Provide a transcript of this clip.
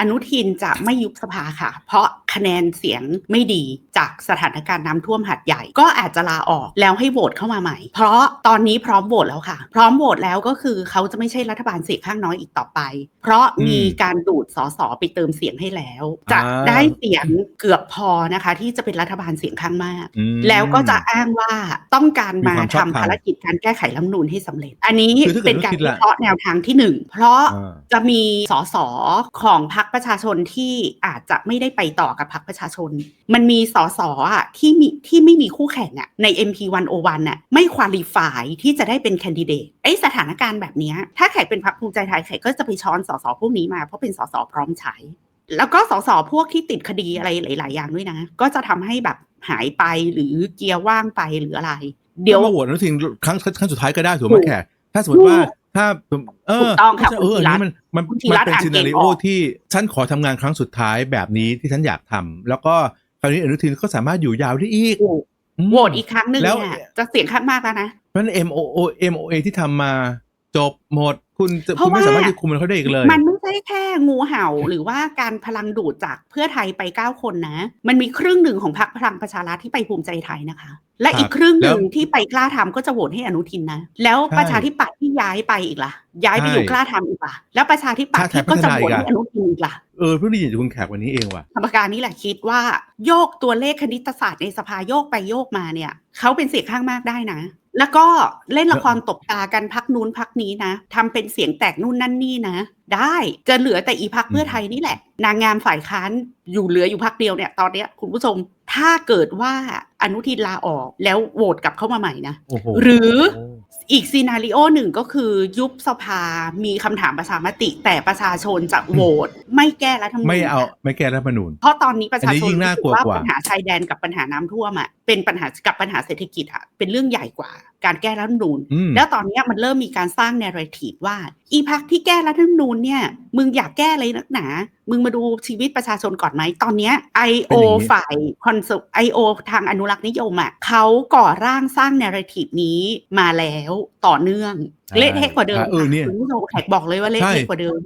อนุทินจะไม่ยุบสภาค่ะ เพราะคะแนนเสียงไม่ดีจากสถานการณ์น้ำท่วมหัดใหญ่ ก็อาจจะลาออกแล้วให้โหวตเข้ามาใหม่ เพราะตอนนี้พร้อมโหวตแล้วค่ะ พร้อมโหวตแล้วก็คือเขาจะไม่ใช่รัฐบาลเสียงข้างน้อยอีกต่อไป เพราะมีการดูดสสไปเติมเสียงให้แล้ว จะอ่าได้เสียงเกือบพอนะคะ ที่จะเป็นรัฐบาลเสียงข้างมากอืมแล้วก็จะอ้างว่าต้องการมามีความชอบทำธรรมภารกิจการแก้ไขรัฐธรรมนูญให้สำเร็จ อันนี้คือถ้าเกิดเป็นการคิดวิละเคราะห์แนวทางที่หนึ่งเพราะอ่าจะมีสสของพรรคประชาชนที่อาจจะไม่ได้ไปต่อกับพรรคประชาชน มันมีสสอะที่มีที่ไม่มีคู่แข่งอะใน MP101 น่ะไม่ควอลิฟายที่จะได้เป็นแคนดิเดตไอสถานการณ์แบบนี้ถ้าแขกเป็นพรรคภูมิใจไทยแขกก็จะไปช้อนสสพวกนี้มาเพราะเป็นสสพร้อมใช้แล้วก็สสพวกที่ติดคดีอะไรหลาย ๆ อย่างด้วยนะ ก็จะทำให้แบบหายไปหรือเกียร์ว่างไปหรืออะไร เดี๋ยวมาโหวตอนุทินครั้งครั้งสุดท้ายก็ได้ถูกไหมแขกถ้าสมมติว่า ถ้าเออถูกต้องค่ะเออคุณธีอันรัตน์นี้มันมันคุณธีมันรัตน์เป็นอ่านซีเก่นางริโอออกที่ฉันขอทำงานครั้งสุดท้ายแบบนี้ที่ฉันอยากทำแล้วก็คราวนี้อนุทินก็สามารถอยู่ยาวได้อีกถูกอืมโหวตอีกครั้งหนึ่งแล้วเนี่ยจะเสียงข้างมากแล้วนะเพราะฉะนั้น MOO MOA ที่ทำมาจบหมดคุณจะเพราะคุณไม่ว่าสามารถจะคุมมันเขาได้อีกเลยมันไม่ ใช่แค่งูเห่าหรือว่าการพลังดูดจากเพื่อไทยไป 9 คนนะ มันมีครึ่งหนึ่งของพรรคพลังประชารัฐที่ไปภูมิใจไทยนะคะ และครับอีกครึ่งหนึ่งแล้วที่ไปกล้าทำก็จะโหวตให้อนุทินนะ แล้วใช่ประชาธิปัตย์ที่ย้ายไปอีกล่ะ ย้ายไปใช่อยู่กล้าทำอีกล่ะ แล้วประชาธิปัตย์ชาติไทยที่ก็จะพัฒนาโหวตอีกอะให้อนุทินอีกล่ะเออเพิ่งได้ยินจากคุณแขกวันนี้เองว่ะกรรมการนี่แหละคิดว่า โยกตัวเลขคณิตศาสตร์ในสภาโยกไปโยกมาเนี่ยเขาเป็นเสียงข้างมากได้นะ แล้วก็เล่นละครตบตากันพักนู้นพักนี้นะทำเป็นเสียงแตกนู่นนั่นนี่นะ ได้จะเหลือแต่อีพักเพื่อไทยนี่แหละ นางงามฝ่ายค้านอยู่เหลืออยู่พักเดียวเนี่ยตอนเนี้ยคุณผู้ชมถ้าเกิดว่าอนุทินลาออกแล้วโหวตกลับเข้ามาใหม่นะโอ้โหหรืออีกซีนารีโอหนึ่งก็คือยุบสภา มีคำถามประชามติ แต่ประชาชนจะโหวตไม่แก้รัฐธรรมนูญไม่เอาไม่แก้รัฐธรรมนูญเพราะตอนนี้ประชาอันนี้ชนยิ่งน่ารู้สึกลัวว่ากว่าปัญหาชายแดนกับปัญหาน้ำท่วมอะเป็นปัญหากับปัญหาเศรษฐกิจอะเป็นเรื่องใหญ่กว่า การแก้รัฐธรรมนูญอืมแล้วตอนเนี้ยมันเริ่มมีการสร้างเนเรทีฟว่า อีพักที่แก้รัฐธรรมนูญเนี่ยมึงอยากแก้อะไรนักหนา มึงมาดูชีวิตประชาชนก่อนไหมตอนเนี้ไอโอเป็นอย่างนี้ฝ่ายคอนเซปไอโอทางอนุรักษ์นิยมอะเขาก่อร่างสร้างเนเรทีฟนี้มาแล้วต่อเนื่องใช่เละเทะกว่าเดิมอะเออเนี่ยคุณผู้ชมแขกบอกเลยว่าเละใช่เทะกว่าเดิม